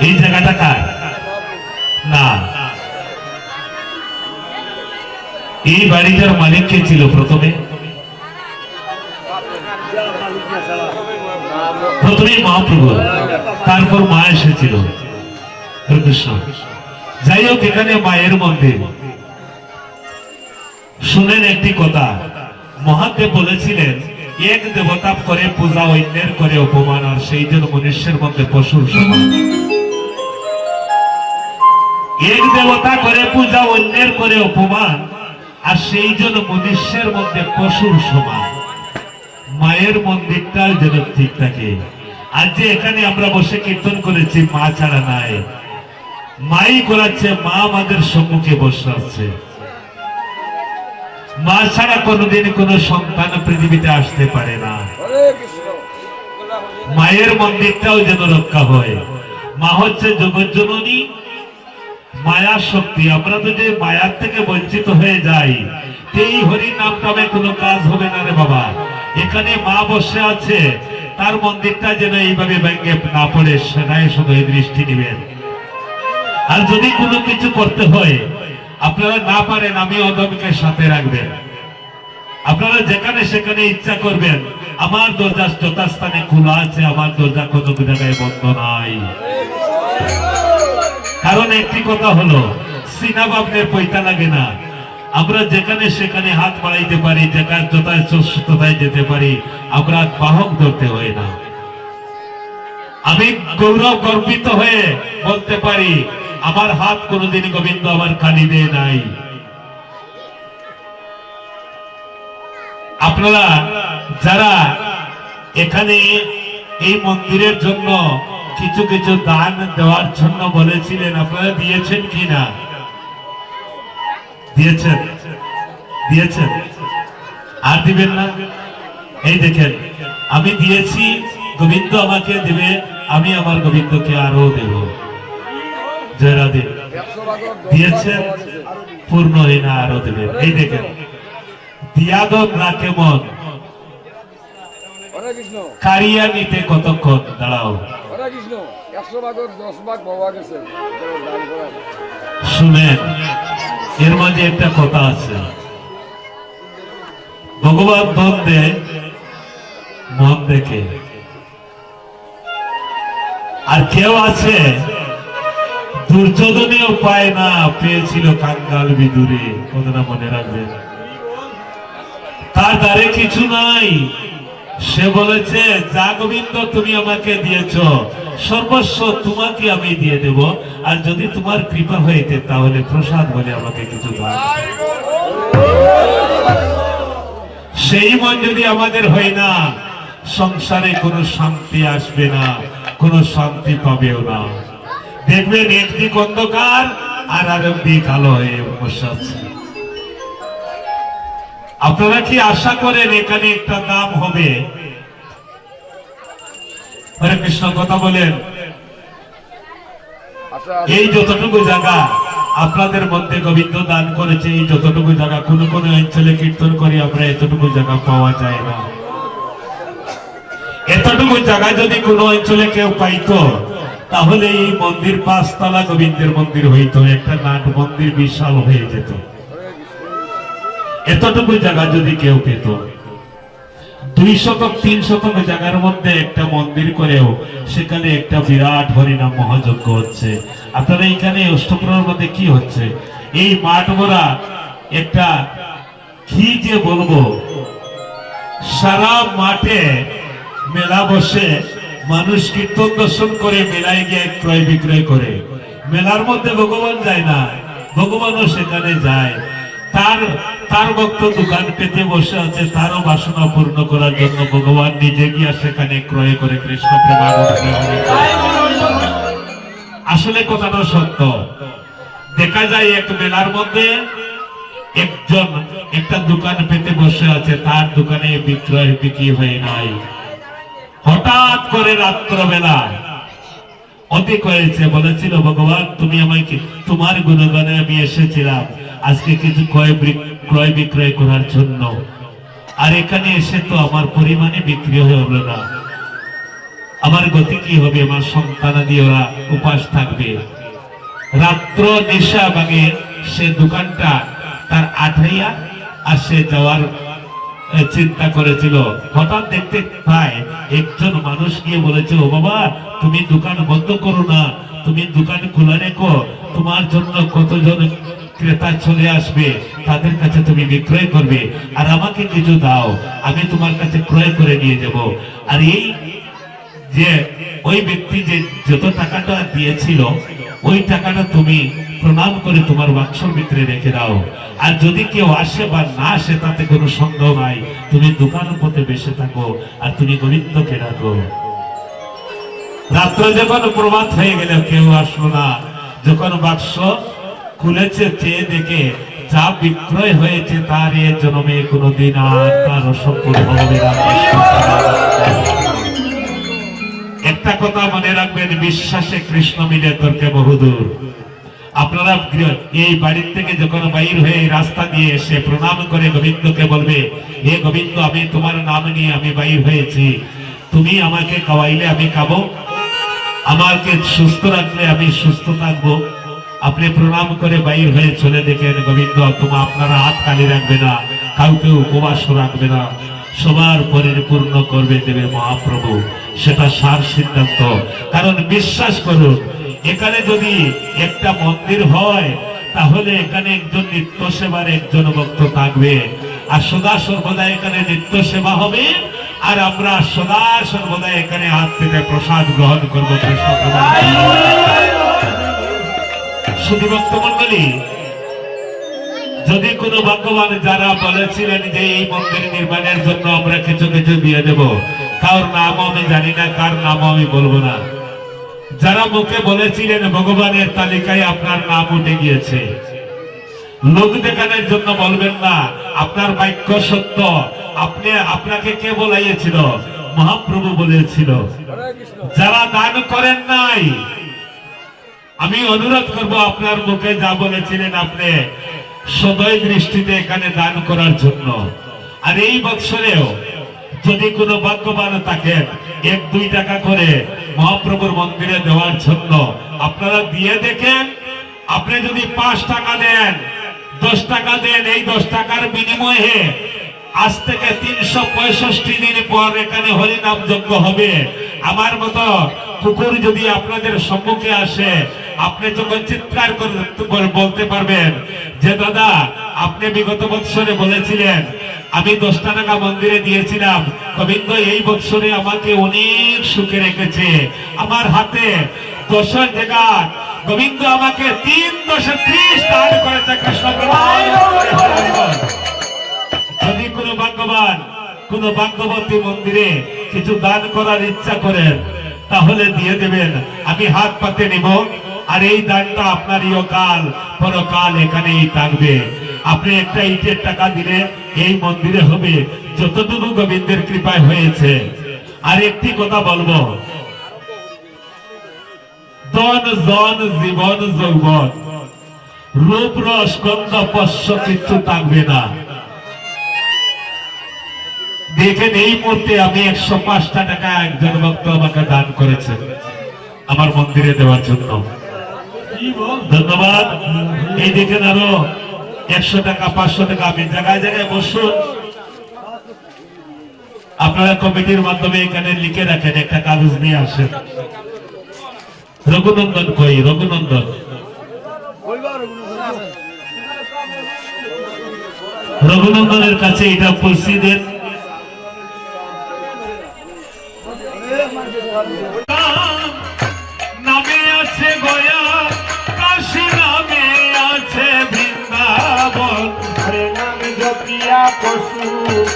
এই জায়গাটা কার? না। এই বাড়িটার মালিক কে ছিল প্রথমে? প্রথমে মহাপ্রভু তারপর মা এসেছিল। যাই হোক, এখানে মায়ের মন্দির। শুনেন একটি কথা। মহাদেব বলেছিলেন, এক দেবতা করে পূজা অন্যের করে অপমান, আর সেই জন্য মনুষ্যের মধ্যে পশুর সমান। এক দেবতা করে পূজা, অন্যের করে অপমান। আর সেই জন্য মনুষ্যের মধ্যে পশুর সমান। মায়ের মন্দিরটাও যেন ঠিক থাকে। আর যে এখানে আমরা বসে কীর্তন করেছি, মা ছাড়া নাই। মাই করাচ্ছে, মা আমাদের সম্মুখে বসে আছে মা ছাড়া কোনোদিন কোনো সন্তান পৃথিবীতে আসতে পারে না। মায়ের মন্দিরটাও যেন রক্ষা হয়। মা হচ্ছে জগৎজননী মায়া শক্তি। আমরা যদি মায়ার থেকে বঞ্চিত হয়ে যাই এই হরি নাম নামে কোনো কাজ হবে না রে বাবা। এখানে মা বসে আছে, তার মন্দিরটা যেন এইভাবে ভেঙে না পড়ে, সেটাই শুধু দৃষ্টি নিবেন। আর যদি কোনো কিছু করতে হয়, আপনারা না পারেন, আমি অদমকে সাথে রাখবেন। আপনারা যেখানে সেখানে ইচ্ছা করবেন, আমার দরজা যথাস্থানে খোলা আছে, আমার দরজা কোনো জায়গায় বন্ধ নাই। কারণ একটি কথা হলো সিনা বাবনের পৈতা লাগে না। আমরা যেখানে সেখানে হাত বাড়াইতে পারি, যেখানে যথায় তথায় যেতে পারি, আমরা বাহক ধরতে হয় না। আমি গৌরব গর্বিত হয়ে বলতে পারি, আমার হাত কোনোদিন গোবিন্দ আমার খালি দিয়ে নাই। আপনারা যারা এখানে এই মন্দিরের জন্য কিছু কিছু দান দেওয়ার জন্য বলেছিলেন, আপনারা দিয়েছেন কি না দিয়েছেন। দিয়েছেন। আর দিবেন না? এই দেখেন, আমি দিয়েছি, গোবিন্দ আমাকে দেবে, আমি আমার গোবিন্দকে আরও দেব। জয় রাধে। একশো ভাগের দশ ভাগ দিয়েছেন। পূর্ণ হইনা আরও দেবেন। এই দেখেন দিয়াদব রাখে মন। কারিয়া নিতে কতক্ষণ? দাঁড়াও। হরে কৃষ্ণ একশো দশ ভাগ পাওয়া গেছে শুনেন, এর মাঝে একটা কথা আছে। ভগবান মন দেখে। আর কেউ আছে, দুর্যোধনেও পায় না, পেয়েছিল কাঙ্গাল বিদুরে। কথাটা মনে রাখবেন। তার দ্বারে কিছু নাই। সে বলেছে যা গোবিন্দ তুমি আমাকে দিয়েছ। সর্বস্ব তোমাকে আমি দিয়ে দেব। আর যদি তোমার কৃপা হইতে তাহলে প্রসাদ বলে আমাকে কিছু সেই মন যদি আমাদের হয় না, সংসারে কোনো শান্তি আসবে না, কোনো শান্তি পাবেও না। দেখবেন একদিক অন্ধকার আর আরেক দিক আলো হয়ে বসে আছে। আপনারা কি আশা করেন এখানে একটা দাম হবে? হরে কৃষ্ণ কথা বলেন। আচ্ছা এই যতটুকু জায়গা আপনাদের মধ্যে গোবিন্দ দান করেছে এই যতটুকু জায়গা কোন কোন অঞ্চলে কীর্তন করি আমরা এতটুকু জায়গা পাওয়া যায় না। এতটুকু জায়গা যদি কোনো অঞ্চলে কেউ পাইতো তাহলে এই মন্দির পাঁচতলা গোবিন্দের মন্দির হইতো একটা নাট মন্দির বিশাল হয়ে যেত। এতটুকু জায়গা যদি কেউ পেত। দুই শতক, তিন শতক জায়গার মধ্যে একটা মন্দির করেও সেখানে একটা বিরাট হরিনাম মহাযজ্ঞ হচ্ছে। আপনারা এখানে অষ্টপ্রহর মধ্যে কি হচ্ছে? এই মাঠ ভরা একটা কি যে বলব, সারা মাঠে মেলা বসে মানুষ কীর্তন দর্শন করে মেলায় গিয়ে ক্রয় বিক্রয় করে। মেলার মধ্যে ভগবান যায় না, ভগবানও সেখানে যায়। তার তার ভক্ত দোকান পেতে বসে আছে, তারও বাসনা পূর্ণ করার জন্য ভগবান নিজে গিয়া সেখানে ক্রয় করে কৃষ্ণ করে। আসলে কথাটা সত্য। দেখা যায় এক মেলার মধ্যে একজন একটা দোকান পেতে বসে আছে, তার দোকানে বিক্রয় বিক্রি হয়ে নাই। হঠাৎ করে রাত্রবেলা অধিক হয়েছে, বলেছিল, ভগবান, তুমি আমাকে তোমার গুণগানে আমি এসেছিলাম। আজকে কিছু ক্রয় ক্রয় বিক্রয় করার জন্য। আর এখানে এসে তো আমার পরিমাণে বিক্রি হলো না। আমার গতি কি হবে? আমার সন্তানাদি ওরা উপাস থাকবে। রাত্র নেশা ভাঙে সে দোকানটা তার আঠাইয়া আর সে যাওয়ার চিন্তা করেছিল। হঠাৎ দেখতে পায়, একজন মানুষ গিয়ে বলেছে, ও বাবা, তুমি দোকান বন্ধ করো না। তুমি দোকান খোলা রেখো। তোমার জন্য কতজন ক্রেতা চলে আসবে, তাদের কাছে তুমি বিক্রয় করবে, আর আমাকে কিছু দাও, আমি তোমার কাছে ক্রয় করে নিয়ে যাব। আর এই যে, ওই ব্যক্তি যে যত টাকাটা দিয়েছিল, ওই টাকাটা তুমি প্রণাম করে তোমার বাক্সর ভিতরে রেখে দাও। আর যদি কেউ আসে বা না আসে, তাতে কোনো সন্দেহ নাই, তুমি দোকান পথে বেসে থাকো, আর তুমি গোবিন্দকে রাখো রাত্র যখন প্রভাত হয়ে গেল, কেউ আসলো না। যখন বাক্স খুলেছে চেয়ে দেখে, যা বিক্রয় হয়েছে তার এ জন্মে কোনোদিন আর তার না। একটা কথা মনে রাখবেন, বিশ্বাসে কৃষ্ণ মিলে তর্কে বহুদূর। আপনারা এই বাড়ির থেকে যখন বাইর হয়ে রাস্তা দিয়ে এসে প্রণাম করে গোবিন্দকে বলবে, হে গোবিন্দ, আমি তোমার নাম নিয়ে আমি বাইর হয়েছি। তুমি আমাকে খাওয়াইলে আমি খাব। আমাকে সুস্থ রাখলে আমি সুস্থ থাকব। আপনি প্রণাম করে বাইর হয়ে চলে দেখেন, গোবিন্দ তোমার আপনারা হাত খালি রাখবে না কাউকে উপবাস রাখবে না। সবার পরিপূর্ণ করবে দেবে মহাপ্রভু, সেটা সার সিদ্ধান্ত। কারণ বিশ্বাস করুন, এখানে যদি একটা মন্দির হয়, তাহলে এখানে একজন নিত্য সেবার একজন ভক্ত থাকবে। আর সদা সর্বদা এখানে নিত্য সেবা হবে, আর আমরা সদা সর্বদা এখানে হাত থেকে প্রসাদ গ্রহণ করব। কৃষ্ণ শুধু মন্ডলী যদি কোনো ভগবান যারা বলেছিলেন যে এই মন্দির নির্মাণের জন্য আমরা কিছু কিছু দিয়ে দেব, কার নাম আমি জানি না, কার নাম আমি বলব না। যারা মুখে বলেছিলেন ভগবানের তালিকায় আপনার নাম উঠে গিয়েছে। লোক দেখানোর জন্য বলবেন না, আপনার বাক্য সত্য, আপনি, আপনাকে কে বলাইয়েছিল? মহাপ্রভু বলেছিল। যারা দান করেন নাই আমি অনুরোধ করব আপনার মুখে যা বলেছিলেন আপনি, সদয় দৃষ্টিতে এখানে দান করার জন্য। আর এই বৎসরেও যদি কোনো ভাগ্যবান থাকেন এক, দুই টাকা করে মহাপ্রভুর মন্দিরে দেওয়ার জন্য আপনারা দিয়ে দেখেন, আপনি যদি পাঁচ টাকা দেন, দশ টাকা দেন, এই দশ টাকার বিনিময়ে আজ থেকে তিনশো পঁয়ষট্টি দিন পর এখানে হরিনাম যজ্ঞ হবে। আমার মতো কুকুর যদি আপনাদের সম্মুখে আসে আপনি যখন চিৎকার করে- বলতে পারবেন যে, দাদা, আপনি বিগত বৎসরে বলেছিলেন, আমি দশটা টাকা মন্দিরে দিয়েছিলাম। গোবিন্দ এই বৎসরে আমাকে অনেক সুখে রেখেছে। আমার হাতে দশের জায়গা। গোবিন্দ আমাকে তিন দশে ত্রিশ দান করেছে। যদি কোনো ভাগ্যবান, কোন ভাগ্যবতী মন্দিরে কিছু দান করার ইচ্ছা করেন, তাহলে দিয়ে দেবেন। আমি হাত পাতে নিব। আর এই দানটা আপনার ইয়কাল পরকাল এখানেই থাকবে। আপনি একটা ইটের টাকা দিলে এই মন্দিরে হবে, যতটুকু গোবিন্দের কৃপায় হয়েছে। আর একটি কথা বলব। দন জন জীবন, যৌবন, রূপ, রস, গন্ধ, পশ্চ কিচ্ছু থাকবে না। দেখেন, এই মুহূর্তে আমি একশো পাঁচটা টাকা একজন ভক্ত আমাকে দান করেছে, আমার মন্দিরে দেওয়ার জন্য। ধন্যবাদ। এই দেখেন আরও একশো টাকা, পাঁচশো টাকা আমি জায়গায় জায়গায় বসুন। আপনারা কমিটির মাধ্যমে এখানে লিখে রাখেন, একটা কাগজ নিয়ে আসেন। রঘুনন্দন কই? রঘুনন্দন। রঘুনন্দনের কাছে এটা পৌঁছে দেন।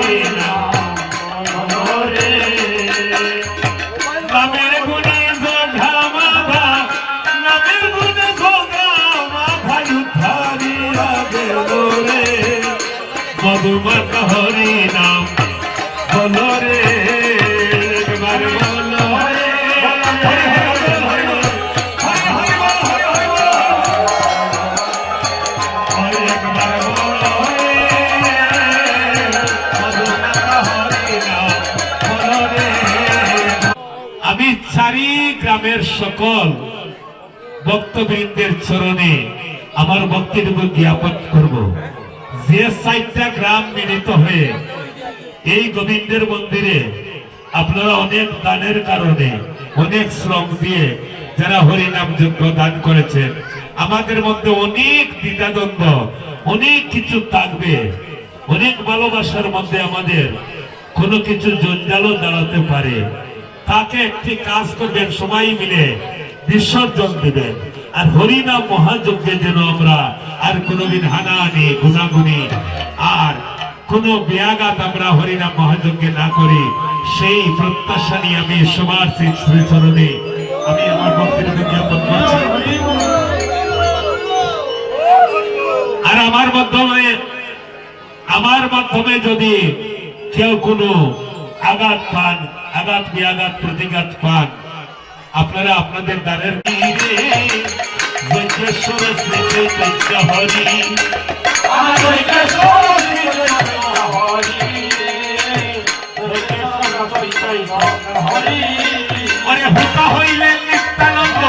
Maria. সকল ভক্তবৃন্দের চরণে আমার ভক্তিটুকু জ্ঞাপন করব। যে চারটা গ্রাম মিলিত হয়ে এই গোবিন্দের মন্দিরে আপনারা অনেক দানের কারণে অনেক শ্রম দিয়ে যারা হরিনাম যজ্ঞ দান করেছেন, আমাদের মধ্যে অনেক দ্বিধাদ্বন্দ্ব, অনেক কিছু থাকবে, অনেক ভালোবাসার মধ্যে আমাদের কোনো কিছু জঞ্জালও দাঁড়াতে পারে। তাকে একটি কাজ করবেন, সবাই মিলে বিসর্জন দিবেন। আর হরিনাম মহাযজ্ঞে যেন আমরা আর কোনোদিন হানাহানি গুনাগুনি আর কোন ব্যাঘাত আমরা হরিনাম মহাযজ্ঞে না করি, সেই প্রত্যাশা নিয়ে আমি সবার শ্রী শ্রীচরণে আমি আমার বক্তব্য জ্ঞাপন করছি। আর আমার মাধ্যমে আমার মাধ্যমে যদি কেউ কোনো আঘাত পান আঘাত বিয়াঘাত প্রতিঘাত পান। আপনারা আপনাদের দ্বারের চৈতন্য হরি। হইলেন নিত্যানন্দ।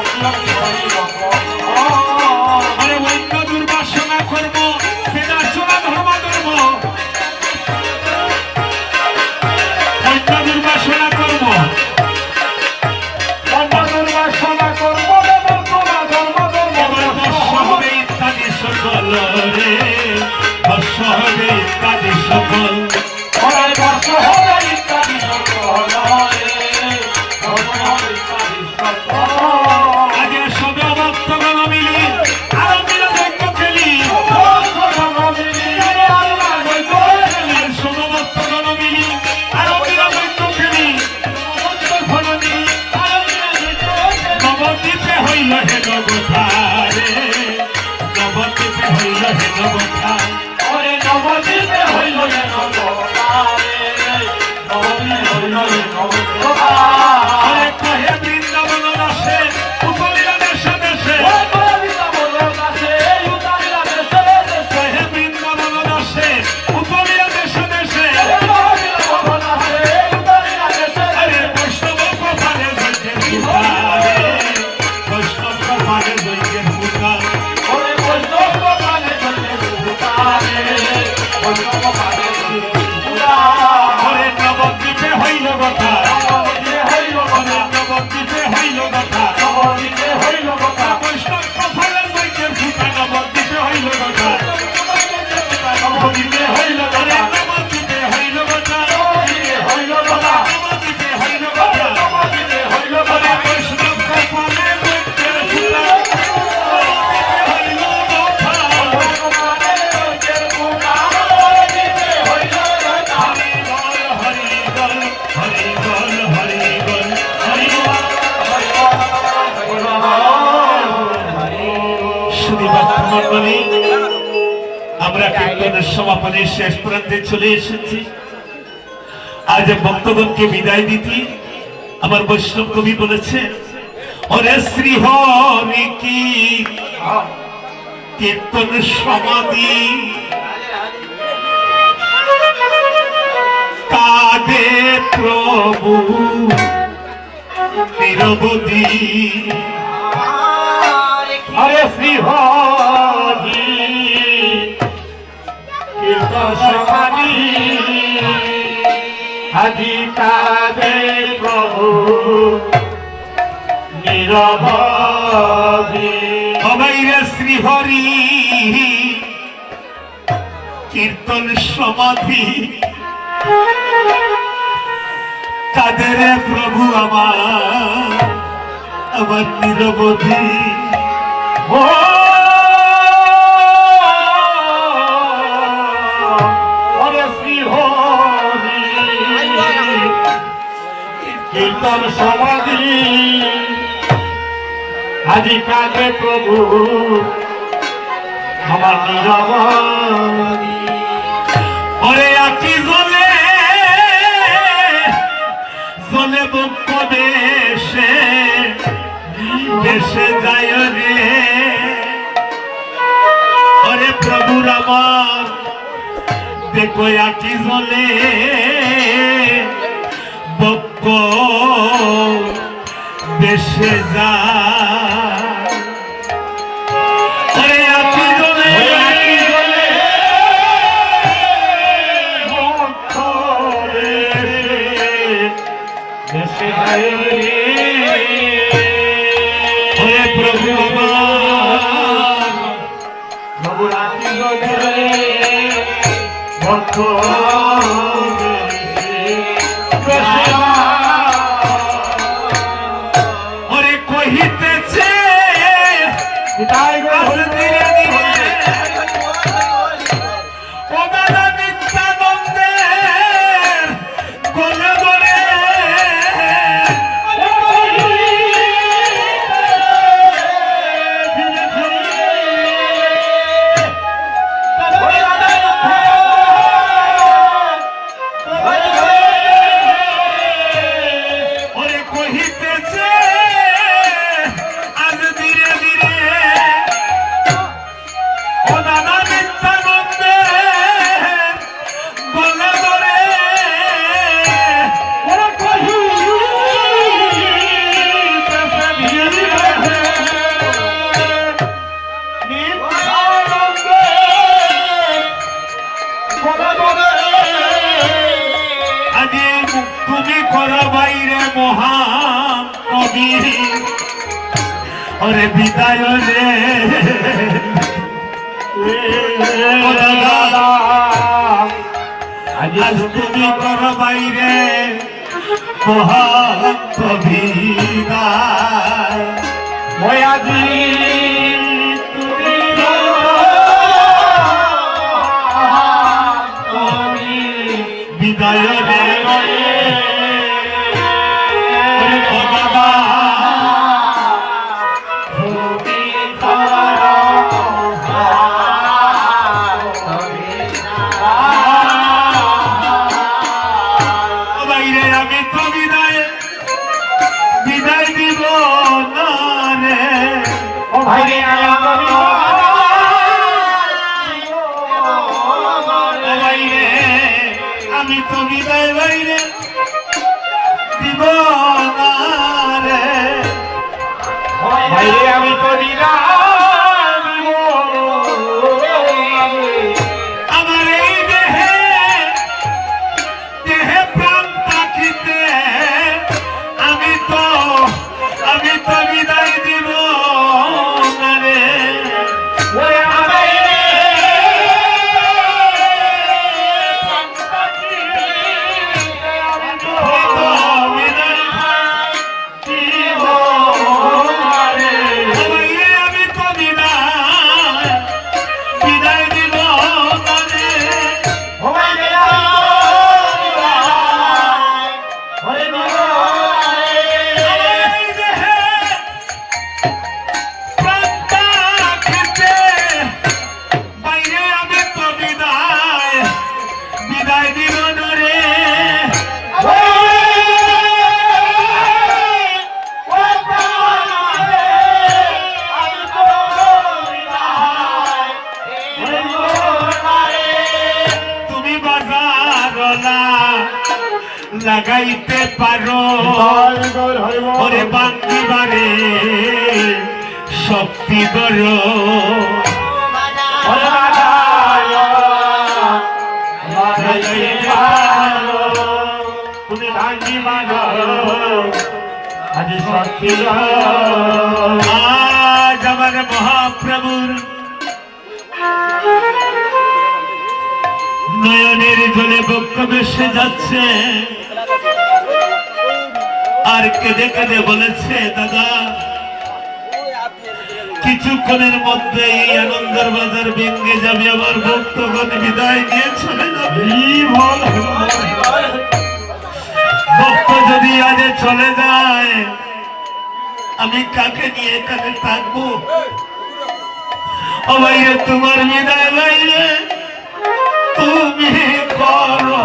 僕の希望に僕を Gracias, Bye. আমরা কীর্তনের সমাপনের শেষ প্রান্তে চলে এসেছি। আজ ভক্তগণকে বিদায় দিতে আমার বৈষ্ণব কবি বলেছে ওরে শ্রী হরি কি কীর্তন সমাধি? কাদে প্রভু নিরবধি। হরে শ্রী হরি সমাধি আজি কাদে প্রভু, নিরবধি। অবাইরে শ্রী হরি কীর্তন সমাধি কাদের প্রভু আমার আমার নিরবধি? কীর্তন সমাধি আজি কাজে প্রভু আমার নিরবধি ওরে আকি জলে জলে মুক্ত দেশে দেশে যায় রে আমার। দেখো একই জলে বক্ক দেশে যায়। ভক্ত বিদায় রে আজ তুমি করো বাইরে কবি বিদায় ময়াজি দিব না রে। আজ আমার মহাপ্রভুর নয়নের জলে বক্ষ বেসে যাচ্ছে। আর কেঁদে কেঁদে বলেছে দাদা কিছুক্ষণের মধ্যে এই আনন্দের বাজার ভেঙে যাবে আমার ভক্তগণ বিদায় নিয়ে চলে যাবে ভক্ত যদি আজ চলে যায় আমি কাকে নিয়ে এখানে থাকব? ভাইয়া তোমার বিদায় বাইরে তুমি করো।